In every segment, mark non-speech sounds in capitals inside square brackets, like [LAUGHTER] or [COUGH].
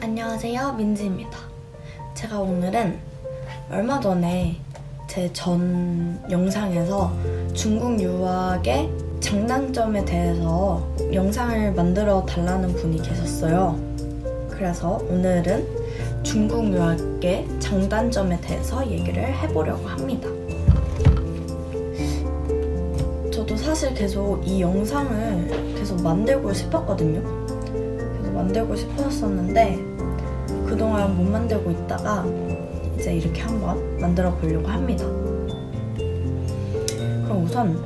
안녕하세요, 민지입니다. 제가 오늘은 얼마 전에 제 전 영상에서 중국 유학의 장단점에 대해서 영상을 만들어 달라는 분이 계셨어요. 그래서 오늘은 중국 유학의 장단점에 대해서 얘기를 해보려고 합니다. 저도 사실 계속 이 영상을 계속 만들고 싶었거든요. 만들고 싶었었는데 그동안 못 만들고 있다가 이제 이렇게 한번 만들어 보려고 합니다. 그럼 우선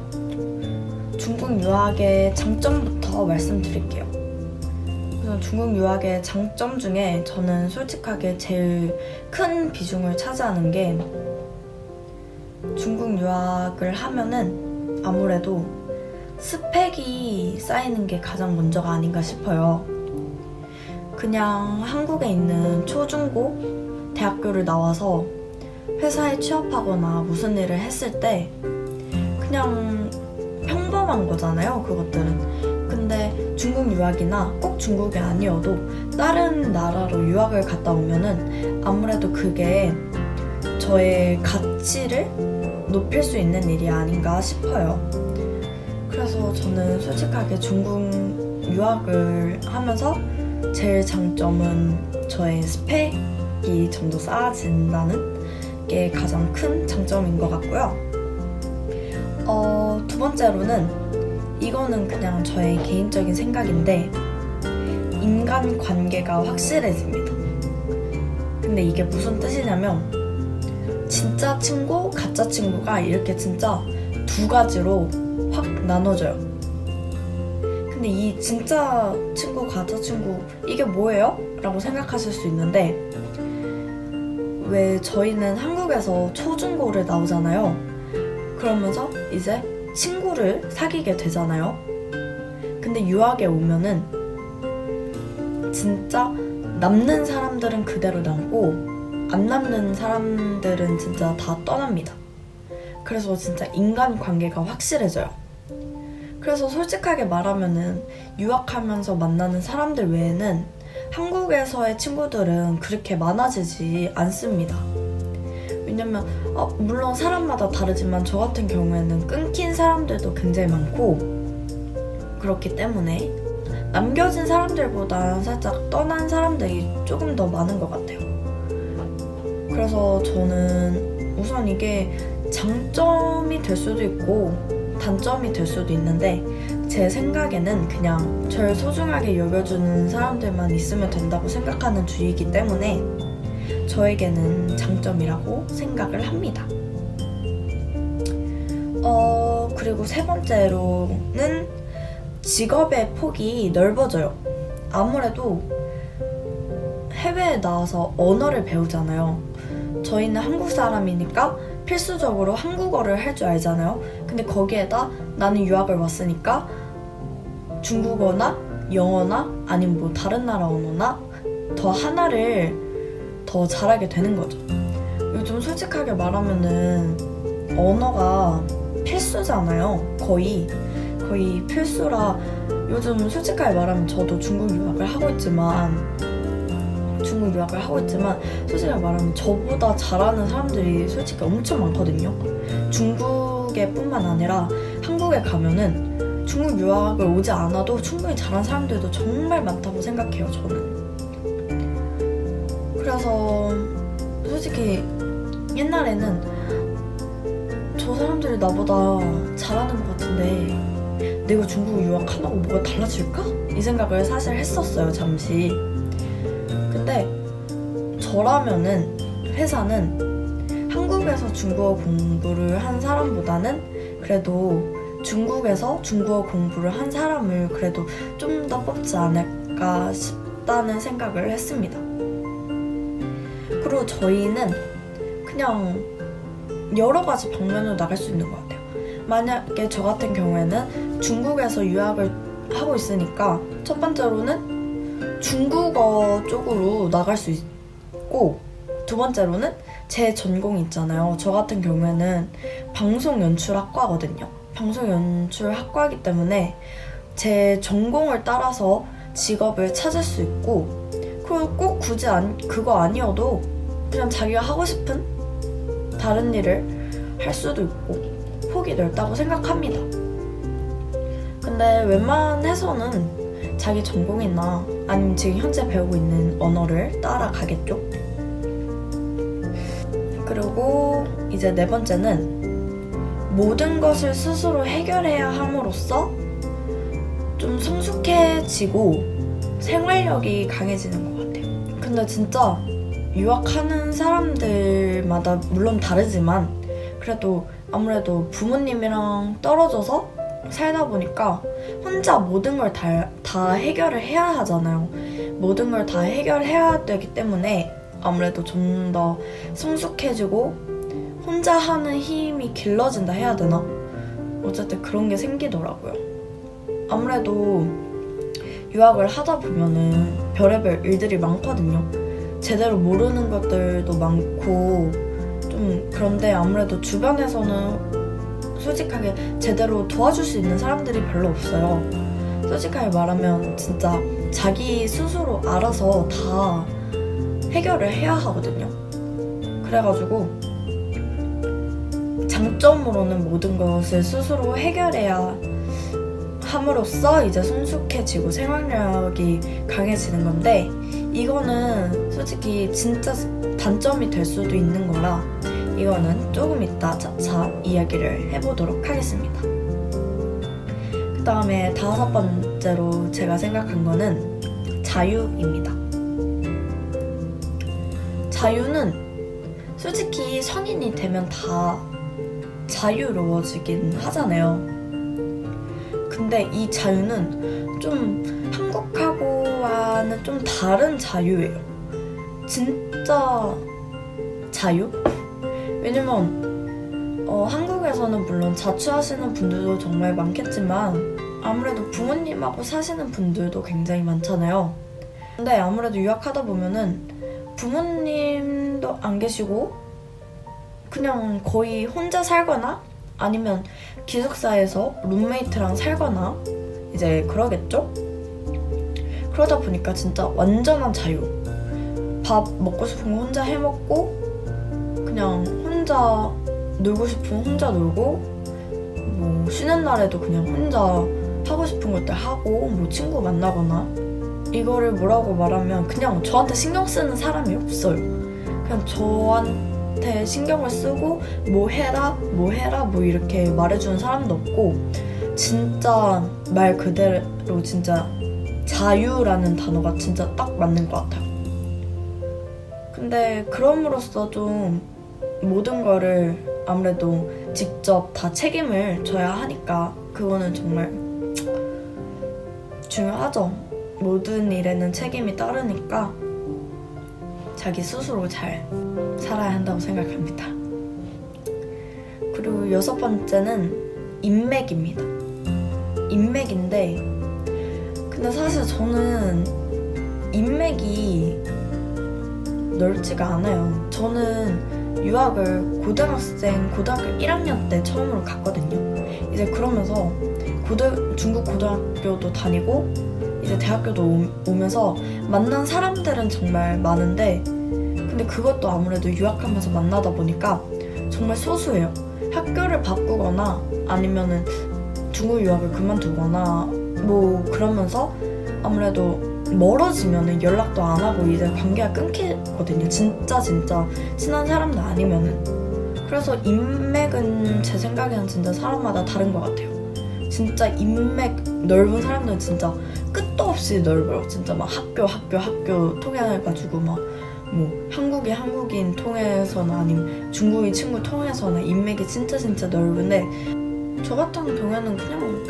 중국 유학의 장점부터 말씀드릴게요. 우선 중국 유학의 장점 중에 저는 솔직하게 제일 큰 비중을 차지하는 게 중국 유학을 하면은 아무래도 스펙이 쌓이는 게 가장 먼저가 아닌가 싶어요. 그냥 한국에 있는 초중고 대학교를 나와서 회사에 취업하거나 무슨 일을 했을 때 그냥 평범한 거잖아요, 그것들은. 근데 중국 유학이나 꼭 중국이 아니어도 다른 나라로 유학을 갔다 오면은 아무래도 그게 저의 가치를 높일 수 있는 일이 아닌가 싶어요. 그래서 저는 솔직하게 중국 유학을 하면서 제일 장점은 저의 스펙이 좀 더 쌓아진다는 게 가장 큰 장점인 것 같고요. 어, 두 번째로는 이거는 그냥 저의 개인적인 생각인데 인간 관계가 확실해집니다. 근데 이게 무슨 뜻이냐면 진짜 친구, 가짜 친구가 이렇게 진짜 두 가지로 확 나눠져요. 근데 이 진짜 친구, 가짜 친구 이게 뭐예요? 라고 생각하실 수 있는데 왜 저희는 한국에서 초중고를 나오잖아요. 그러면서 이제 친구를 사귀게 되잖아요. 근데 유학에 오면은 진짜 남는 사람들은 그대로 남고 안 남는 사람들은 진짜 다 떠납니다. 그래서 진짜 인간 관계가 확실해져요. 그래서 솔직하게 말하면은 유학하면서 만나는 사람들 외에는 한국에서의 친구들은 그렇게 많아지지 않습니다. 왜냐면 어, 물론 사람마다 다르지만 저 같은 경우에는 끊긴 사람들도 굉장히 많고 그렇기 때문에 남겨진 사람들보다 살짝 떠난 사람들이 조금 더 많은 것 같아요. 그래서 저는 우선 이게 장점이 될 수도 있고 단점이 될 수도 있는데 제 생각에는 그냥 절 소중하게 여겨주는 사람들만 있으면 된다고 생각하는 주의이기 때문에 저에게는 장점이라고 생각을 합니다. 어, 그리고 세 번째로는 직업의 폭이 넓어져요. 아무래도 해외에 나와서 언어를 배우잖아요. 저희는 한국 사람이니까 필수적으로 한국어를 할 줄 알잖아요. 근데 거기에다 나는 유학을 왔으니까 중국어나 영어나 아니면 뭐 다른 나라 언어나 더 하나를 더 잘하게 되는 거죠. 요즘 솔직하게 말하면은 언어가 필수잖아요. 거의 거의 필수라 요즘 솔직하게 말하면 저도 중국 유학을 하고 있지만 중국 유학을 하고 있지만 솔직히 말하면 저보다 잘하는 사람들이 솔직히 엄청 많거든요. 중국 에 뿐만 아니라 한국에 가면은 중국 유학을 오지 않아도 충분히 잘하는 사람들도 정말 많다고 생각해요, 저는. 그래서 솔직히 옛날에는 저 사람들이 나보다 잘하는 것 같은데 내가 중국 유학하다고 뭐가 달라질까? 이 생각을 사실 했었어요, 잠시. 근데 저라면은 회사는 한국에서 중국어 공부를 한 사람보다는 그래도 중국에서 중국어 공부를 한 사람을 그래도 좀 더 뽑지 않을까 싶다는 생각을 했습니다. 그리고 저희는 그냥 여러 가지 방면으로 나갈 수 있는 것 같아요. 만약에 저 같은 경우에는 중국에서 유학을 하고 있으니까 첫 번째로는 중국어 쪽으로 나갈 수 있고 두 번째로는 제 전공이 있잖아요. 저 같은 경우에는 방송 연출학과거든요. 방송 연출학과이기 때문에 제 전공을 따라서 직업을 찾을 수 있고 그리고 꼭 굳이 안, 그거 아니어도 그냥 자기가 하고 싶은 다른 일을 할 수도 있고 폭이 넓다고 생각합니다. 근데 웬만해서는 자기 전공이나 아니면 지금 현재 배우고 있는 언어를 따라가겠죠. 그리고 이제 네 번째는 모든 것을 스스로 해결해야 함으로써 좀 성숙해지고 생활력이 강해지는 것 같아요. 근데 진짜 유학하는 사람들마다 물론 다르지만 그래도 아무래도 부모님이랑 떨어져서 살다 보니까 혼자 모든 걸 다 다 해결을 해야 하잖아요. 모든 걸 다 해결해야 되기 때문에 아무래도 좀 더 성숙해지고 혼자 하는 힘이 길러진다 해야 되나? 어쨌든 그런 게 생기더라고요. 아무래도 유학을 하다 보면은 별의별 일들이 많거든요. 제대로 모르는 것들도 많고 좀 그런데 아무래도 주변에서는 솔직하게 제대로 도와줄 수 있는 사람들이 별로 없어요. 솔직하게 말하면 진짜 자기 스스로 알아서 다 해결을 해야 하거든요. 그래가지고 장점으로는 모든 것을 스스로 해결해야 함으로써 이제 성숙해지고 생활력이 강해지는 건데 이거는 솔직히 진짜 단점이 될 수도 있는 거라 이거는 조금 이따 차차 이야기를 해보도록 하겠습니다. 그 다음에 다섯 번째로 제가 생각한 거는 자유입니다. 자유는 솔직히 성인이 되면 다 자유로워지긴 하잖아요. 근데 이 자유는 좀 한국하고와는 좀 다른 자유예요. 진짜 자유? 왜냐면 어, 한국에서는 물론 자취하시는 분들도 정말 많겠지만 아무래도 부모님하고 사시는 분들도 굉장히 많잖아요. 근데 아무래도 유학하다 보면은 부모님도 안 계시고 그냥 거의 혼자 살거나 아니면 기숙사에서 룸메이트랑 살거나 이제 그러겠죠? 그러다 보니까 진짜 완전한 자유. 밥 먹고 싶은 거 혼자 해 먹고 그냥 혼자 놀고 싶으면 혼자 놀고 뭐 쉬는 날에도 그냥 혼자 하고 싶은 것들 하고 뭐 친구 만나거나 이거를 뭐라고 말하면 그냥 저한테 신경 쓰는 사람이 없어요. 그냥 저한테 신경을 쓰고 뭐 해라 뭐 해라 뭐 이렇게 말해주는 사람도 없고 진짜 말 그대로 진짜 자유라는 단어가 진짜 딱 맞는 것 같아요. 근데 그럼으로써 좀 모든 거를 아무래도 직접 다 책임을 져야 하니까 그거는 정말 중요하죠. 모든 일에는 책임이 따르니까 자기 스스로 잘 살아야 한다고 생각합니다. 그리고 여섯 번째는 인맥입니다. 인맥인데, 근데 사실 저는 인맥이 넓지가 않아요. 저는 유학을 고등학생, 고등학교 1학년 때 처음으로 갔거든요. 이제 그러면서 고등, 중국 고등학교도 다니고, 이제 대학교도 오- 오면서 만난 사람들은 정말 많은데, 근데 그것도 아무래도 유학하면서 만나다 보니까 정말 소수예요. 학교를 바꾸거나 아니면은 중국 유학을 그만두거나 뭐 그러면서 아무래도 멀어지면은 연락도 안 하고 이제 관계가 끊기거든요. 진짜 진짜 친한 사람도 아니면은. 그래서 인맥은 제 생각에는 진짜 사람마다 다른 것 같아요. 진짜 인맥 넓은 사람들은 진짜 끝도 없이 넓어요. 진짜 막 학교 학교 학교 통해가지고 막 뭐 한국인 한국인 통해서나 아니면 중국인 친구 통해서나 인맥이 진짜 진짜 넓은데 저 같은 경우에는 그냥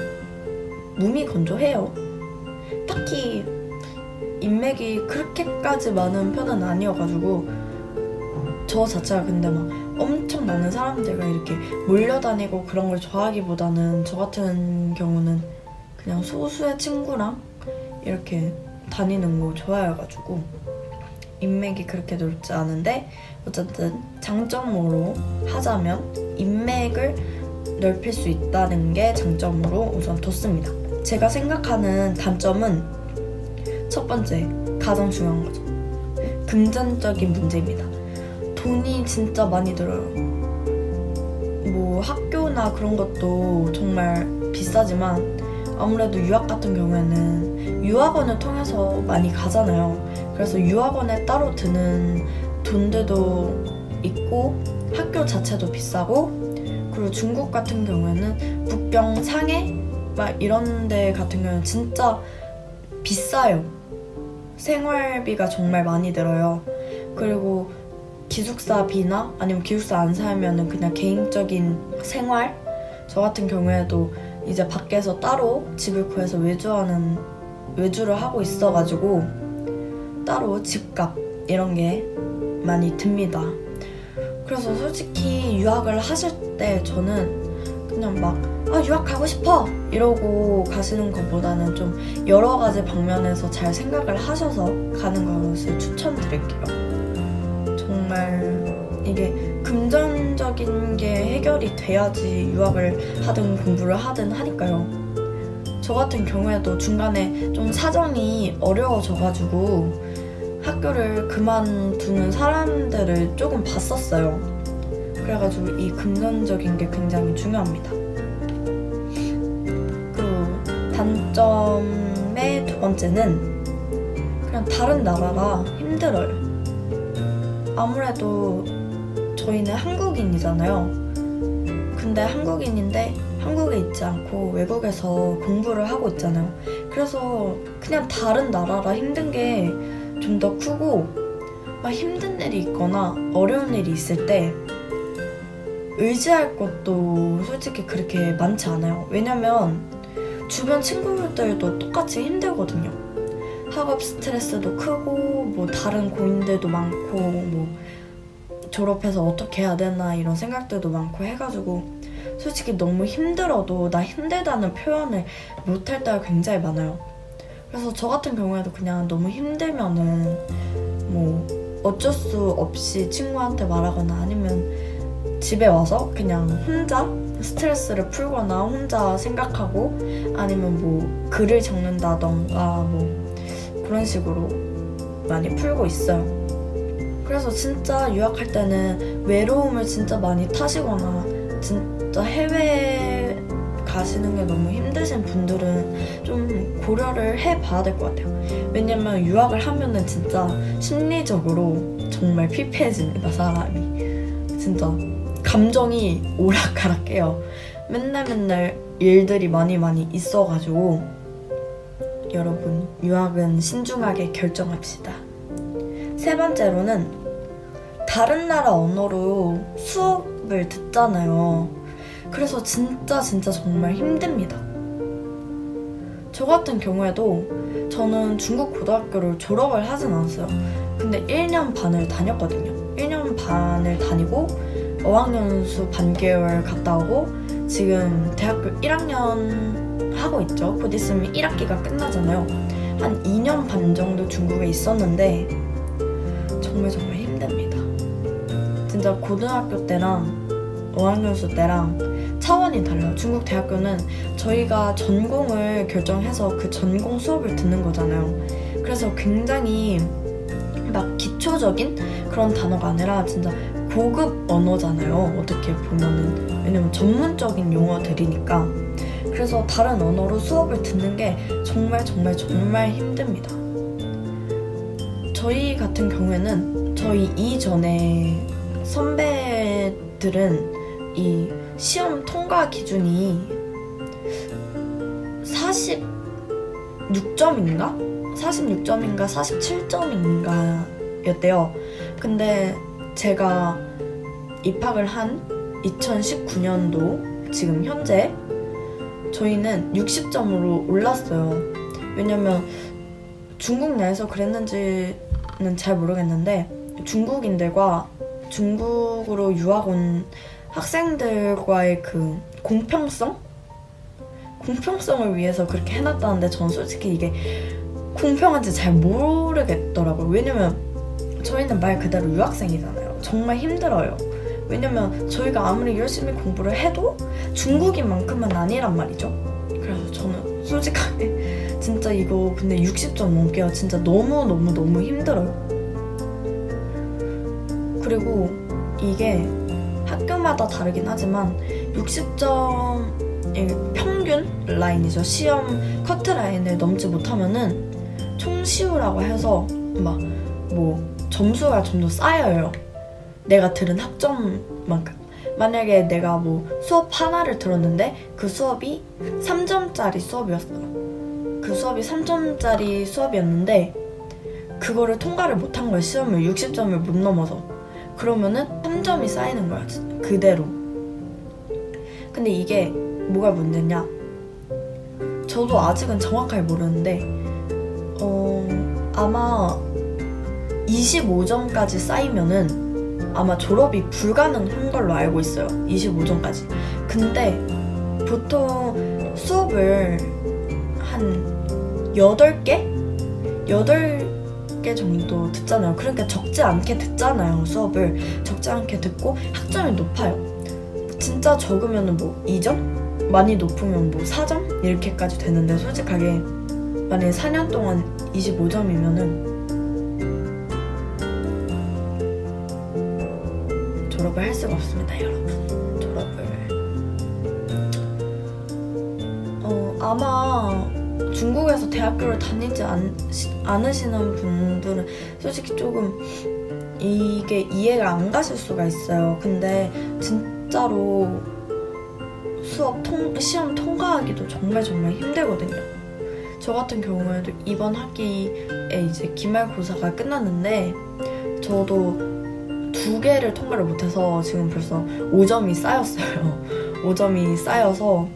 몸이 건조해요. 딱히 인맥이 그렇게까지 많은 편은 아니어가지고 저 자체가 근데 막 엄청 많은 사람들과 이렇게 몰려다니고 그런 걸 좋아하기보다는 저 같은 경우는 그냥 소수의 친구랑 이렇게 다니는 거 좋아해가지고 인맥이 그렇게 넓지 않은데 어쨌든 장점으로 하자면 인맥을 넓힐 수 있다는 게 장점으로 우선 뒀습니다. 제가 생각하는 단점은 첫 번째, 가장 중요한 거죠. 금전적인 문제입니다. 돈이 진짜 많이 들어요. 뭐 학교나 그런 것도 정말 비싸지만 아무래도 유학 같은 경우에는 유학원을 통해서 많이 가잖아요. 그래서 유학원에 따로 드는 돈들도 있고 학교 자체도 비싸고 그리고 중국 같은 경우에는 북경 상해 막 이런 데 같은 경우는 진짜 비싸요. 생활비가 정말 많이 들어요. 그리고 기숙사 비나 아니면 기숙사 안 살면은 그냥 개인적인 생활 저 같은 경우에도 이제 밖에서 따로 집을 구해서 외주하는 외주를 하고 있어가지고 따로 집값 이런 게 많이 듭니다. 그래서 솔직히 유학을 하실 때 저는 그냥 막 아, 유학 가고 싶어! 이러고 가시는 것보다는 좀 여러 가지 방면에서 잘 생각을 하셔서 가는 것을 추천드릴게요. 정말 이게 금전적인 게 해결이 돼야지 유학을 하든 공부를 하든 하니까요. 저 같은 경우에도 중간에 좀 사정이 어려워져가지고 학교를 그만두는 사람들을 조금 봤었어요. 그래가지고 이 금전적인 게 굉장히 중요합니다. 그리고 단점의 두 번째는 그냥 다른 나라라 힘들어요. 아무래도 저희는 한국인이잖아요. 근데 한국인인데 한국에 있지 않고 외국에서 공부를 하고 있잖아요. 그래서 그냥 다른 나라라 힘든 게 좀 더 크고 막 힘든 일이 있거나 어려운 일이 있을 때 의지할 것도 솔직히 그렇게 많지 않아요. 왜냐면 주변 친구들도 똑같이 힘들거든요. 학업 스트레스도 크고 뭐 다른 고민들도 많고 뭐 졸업해서 어떻게 해야 되나 이런 생각들도 많고 해가지고 솔직히 너무 힘들어도 나 힘들다는 표현을 못할 때가 굉장히 많아요. 그래서 저 같은 경우에도 그냥 너무 힘들면은 뭐 어쩔 수 없이 친구한테 말하거나 아니면 집에 와서 그냥 혼자 스트레스를 풀거나 혼자 생각하고 아니면 뭐 글을 적는다던가 뭐 그런 식으로 많이 풀고 있어요. 그래서 진짜 유학할 때는 외로움을 진짜 많이 타시거나 진짜 해외 가시는 게 너무 힘드신 분들은 좀 고려를 해 봐야 될 것 같아요. 왜냐면 유학을 하면은 진짜 심리적으로 정말 피폐해집니다, 사람이. 진짜 감정이 오락가락해요. 맨날 맨날 일들이 많이 많이 있어가지고 여러분 유학은 신중하게 결정합시다. 세 번째로는 다른 나라 언어로 수업을 듣잖아요. 그래서 진짜 진짜 정말 힘듭니다. 저 같은 경우에도 저는 중국 고등학교를 졸업을 하진 않았어요. 근데 1년 반을 다녔거든요. 1년 반을 다니고 어학연수 반개월 갔다 오고 지금 대학교 1학년 하고 있죠. 곧 있으면 1학기가 끝나잖아요. 한 2년 반 정도 중국에 있었는데 정말 정말 힘듭니다. 진짜 고등학교 때랑 어학연수 때랑 차원이 달라요. 중국 대학교는 저희가 전공을 결정해서 그 전공 수업을 듣는 거잖아요. 그래서 굉장히 막 기초적인 그런 단어가 아니라 진짜 고급 언어잖아요. 어떻게 보면은. 왜냐면 전문적인 용어들이니까. 그래서 다른 언어로 수업을 듣는 게 정말 정말 정말 힘듭니다. 저희 같은 경우에는 저희 이전에 선배들은 이 시험 통과 기준이 46점인가? 46점인가 47점인가 였대요. 근데 제가 입학을 한 2019년도 지금 현재 저희는 60점으로 올랐어요. 왜냐면 중국 내에서 그랬는지는 잘 모르겠는데 중국인들과 중국으로 유학 온 학생들과의 그 공평성? 공평성을 위해서 그렇게 해놨다는데 전 솔직히 이게 공평한지 잘 모르겠더라고요. 왜냐면 저희는 말 그대로 유학생이잖아요. 정말 힘들어요. 왜냐면 저희가 아무리 열심히 공부를 해도 중국인만큼은 아니란 말이죠. 그래서 저는 솔직하게 [LAUGHS] 진짜 이거 근데 60점 넘게요. 진짜 너무너무너무 힘들어요. 그리고 이게 학교마다 다르긴 하지만 60점 평균 라인이죠. 시험 커트 라인을 넘지 못하면은 총시우라고 해서 막 뭐 점수가 좀더 쌓여요. 내가 들은 학점만큼. 만약에 내가 뭐 수업 하나를 들었는데 그 수업이 3점짜리 수업이었어요. 그 수업이 3점짜리 수업이었는데 그거를 통과를 못한 거야. 시험을 60점을 못 넘어서. 그러면은 3점이 쌓이는 거야. 그대로. 근데 이게 뭐가 문제냐? 저도 아직은 정확하게 모르는데 어 아마 25점까지 쌓이면은 아마 졸업이 불가능한 걸로 알고 있어요. 25점까지. 근데 보통 수업을 한 8개? 8개 정도 듣잖아요. 그러니까 적지 않게 듣잖아요. 수업을. 적지 않게 듣고 학점이 높아요. 진짜 적으면 뭐 2점? 많이 높으면 뭐 4점? 이렇게까지 되는데 솔직하게 만약에 4년 동안 25점이면은 졸업을 할 수가 없습니다, 여러분. 졸업을. 어, 아마 중국에서 대학교를 다니지 않, 않으시는 분들은 솔직히 조금 이게 이해가 안 가실 수가 있어요. 근데 진짜로 수업 통, 시험 통과하기도 정말 정말 힘들거든요. 저 같은 경우에도 이번 학기에 이제 기말고사가 끝났는데 저도 두 개를 통과를 못해서 지금 벌써 5점이 쌓였어요. [LAUGHS] 5점이 쌓여서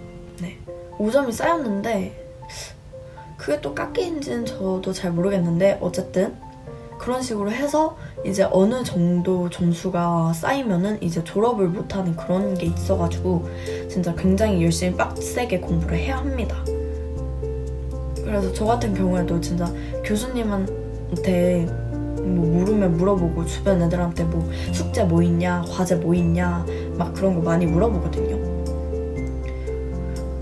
네 5점이 쌓였는데 그게 또 깎이는지는 저도 잘 모르겠는데 어쨌든 그런 식으로 해서 이제 어느 정도 점수가 쌓이면은 이제 졸업을 못하는 그런 게 있어가지고 진짜 굉장히 열심히 빡세게 공부를 해야 합니다. 그래서 저 같은 경우에도 진짜 교수님한테 뭐 물으면 물어보고 주변 애들한테 뭐 숙제 뭐 있냐 과제 뭐 있냐 막 그런 거 많이 물어보거든요.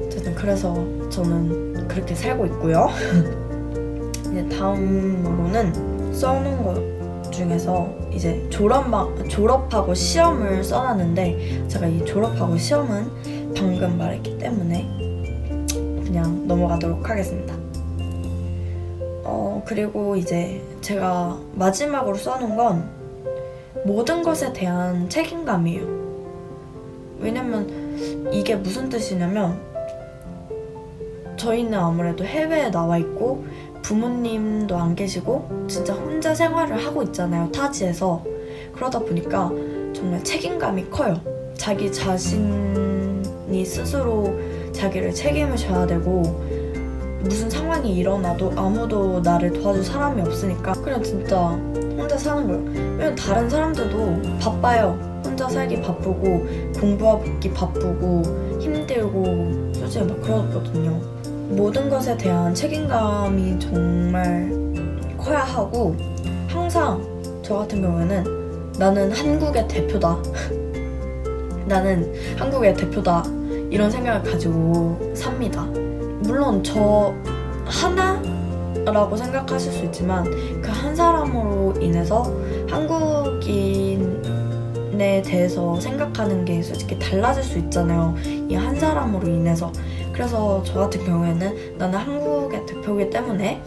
어쨌든 그래서 저는 그렇게 살고 있고요. [LAUGHS] 이제 다음으로는 써놓은 것 중에서 이제 졸업막 졸업하고 시험을 써놨는데 제가 이 졸업하고 시험은 방금 말했기 때문에 그냥 넘어가도록 하겠습니다. 어 그리고 이제 제가 마지막으로 써놓은 건 모든 것에 대한 책임감이에요. 왜냐면 이게 무슨 뜻이냐면 저희는 아무래도 해외에 나와 있고 부모님도 안 계시고 진짜 혼자 생활을 하고 있잖아요 타지에서 그러다 보니까 정말 책임감이 커요 자기 자신이 스스로 자기를 책임을 져야 되고 무슨 상황이 일어나도 아무도 나를 도와줄 사람이 없으니까 그냥 진짜 혼자 사는 거예요 왜냐면 다른 사람들도 바빠요 혼자 살기 바쁘고 공부하기 바쁘고 힘들고 솔직히 막 그러거든요 모든 것에 대한 책임감이 정말 커야 하고 항상 저 같은 경우에는 나는 한국의 대표다. [LAUGHS] 나는 한국의 대표다. 이런 생각을 가지고 삽니다. 물론 저 하나라고 생각하실 수 있지만 그 한 사람으로 인해서 한국인에 대해서 생각하는 게 솔직히 달라질 수 있잖아요. 이 한 사람으로 인해서. 그래서 저 같은 경우에는 나는 한국의 대표이기 때문에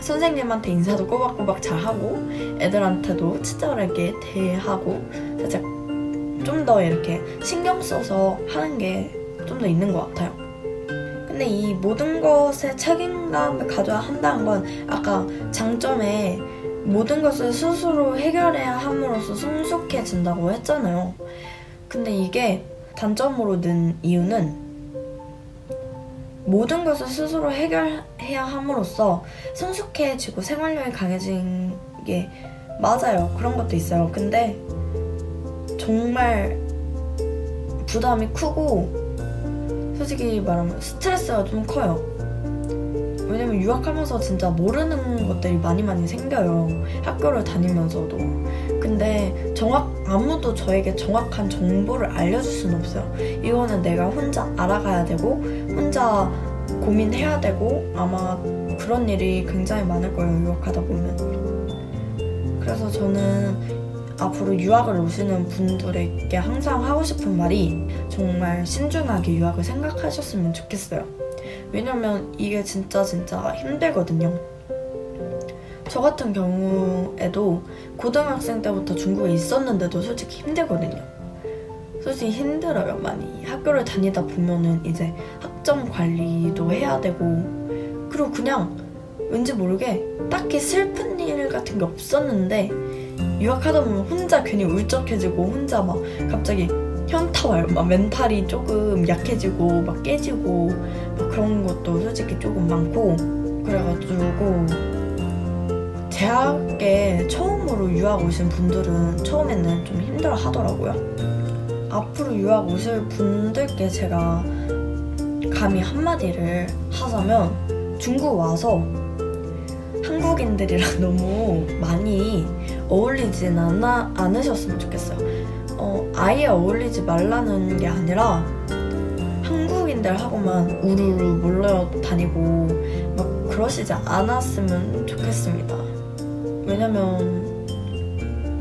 선생님한테 인사도 꼬박꼬박 잘하고 애들한테도 친절하게 대하고 살짝 좀 더 이렇게 신경 써서 하는 게 좀 더 있는 것 같아요. 근데 이 모든 것에 책임감을 가져야 한다는 건 아까 장점에 모든 것을 스스로 해결해야 함으로써 성숙해진다고 했잖아요. 근데 이게 단점으로 는 이유는 모든 것을 스스로 해결해야 함으로써 성숙해지고 생활력이 강해진 게 맞아요. 그런 것도 있어요. 근데 정말 부담이 크고 솔직히 말하면 스트레스가 좀 커요. 왜냐면 유학하면서 진짜 모르는 것들이 많이 많이 생겨요. 학교를 다니면서도. 근데 정확, 아무도 저에게 정확한 정보를 알려줄 수는 없어요. 이거는 내가 혼자 알아가야 되고, 혼자 고민해야 되고 아마 그런 일이 굉장히 많을 거예요 유학하다 보면 그래서 저는 앞으로 유학을 오시는 분들에게 항상 하고 싶은 말이 정말 신중하게 유학을 생각하셨으면 좋겠어요. 왜냐면 이게 진짜 진짜 힘들거든요. 저 같은 경우에도 고등학생 때부터 중국에 있었는데도 솔직히 힘들거든요. 솔직히 힘들어요 많이. 학교를 다니다 보면은 이제 학점 관리도 해야 되고. 그리고 그냥 왠지 모르게 딱히 슬픈 일 같은 게 없었는데 유학하다 보면 혼자 괜히 울적해지고 혼자 막 갑자기 현타 와요 막 멘탈이 조금 약해지고 막 깨지고 막 그런 것도 솔직히 조금 많고 그래가지고 대학에 처음으로 유학 오신 분들은 처음에는 좀 힘들어 하더라고요. 앞으로 유학 오실 분들께 제가 감히 한마디를 하자면 중국 와서 한국인들이랑 [LAUGHS] 너무 많이 어울리진 않아, 않으셨으면 좋겠어요. 어, 아예 어울리지 말라는 게 아니라 한국인들 하고만 우르르 몰려다니고 막 그러시지 않았으면 좋겠습니다. 왜냐면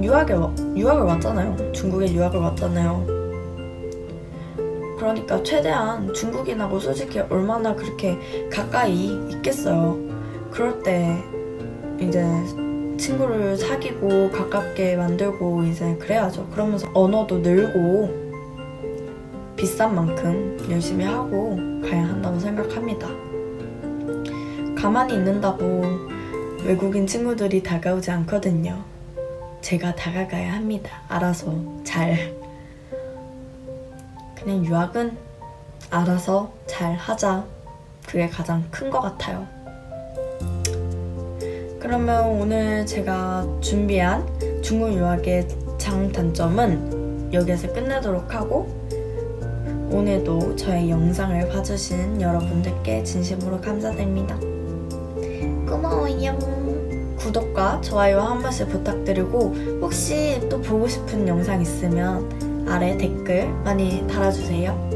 유학에 와- 유학을 왔잖아요. 중국에 유학을 왔잖아요. 그러니까 최대한 중국인하고 솔직히 얼마나 그렇게 가까이 있겠어요. 그럴 때 이제 친구를 사귀고 가깝게 만들고 이제 그래야죠. 그러면서 언어도 늘고 비싼 만큼 열심히 하고 가야 한다고 생각합니다. 가만히 있는다고 외국인 친구들이 다가오지 않거든요. 제가 다가가야 합니다. 알아서 잘. 그냥 유학은 알아서 잘 하자. 그게 가장 큰 것 같아요. 그러면 오늘 제가 준비한 중국 유학의 장단점은 여기에서 끝내도록 하고 오늘도 저의 영상을 봐주신 여러분들께 진심으로 감사드립니다. 고마워요. 구독과 좋아요 한 번씩 부탁드리고 혹시 또 보고 싶은 영상 있으면 아래 댓글 많이 달아주세요.